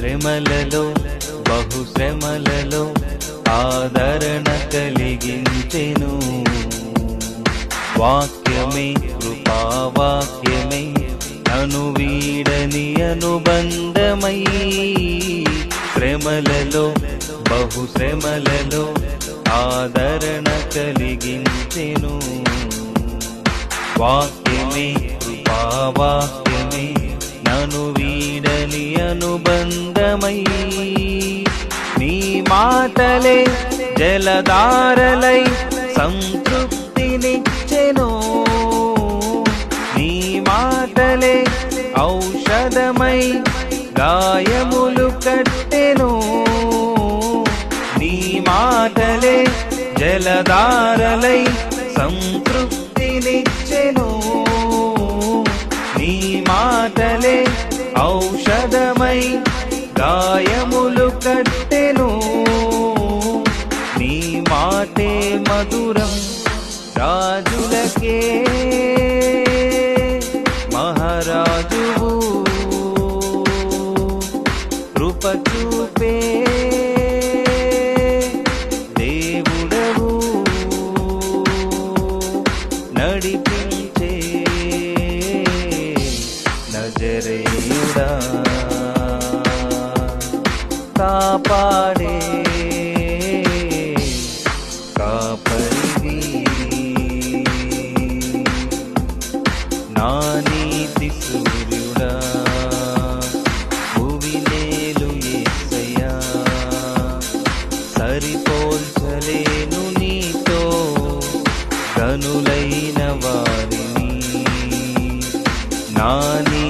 శ్రమలలో బహు శ్రమలలో ఆదరణ కలిగించెను. వాక్యమే కృపావాక్యమే నను వీడని అనుబంధమై. శ్రమలలో బహు శ్రమలలో ఆదరణ కలిగించెను. వాక్యమే కృపావాక్యమే నను వీ నీ అనుబంధమై. నీ మాటలే జలధారలై సంతృప్తినిచ్చెను. నీ మాటలే ఔషధమై గాయములు కట్టెను. నీ మాటలే జలధారలై సంతృప్తినిచ్చెను. నీ మాటలే ఔషధమై గాయములు కట్టెను. నీ మాటే మధురం రాజులకే. మహారాజువు కృప దేవుడవు నడిపించే. నజరేయుడా. కాపాడే కాపరివి నా నీతి సూర్యుడా భూమి నేలు ఏసయ్యా సరిపోల్చలేను నీతో గనులైన వారిని నా నీ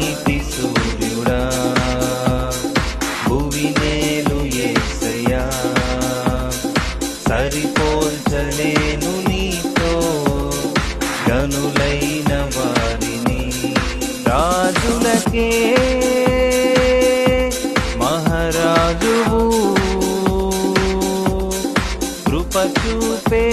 గనులైన వారిని రాజులకే మహారాజువు. కృప చూపే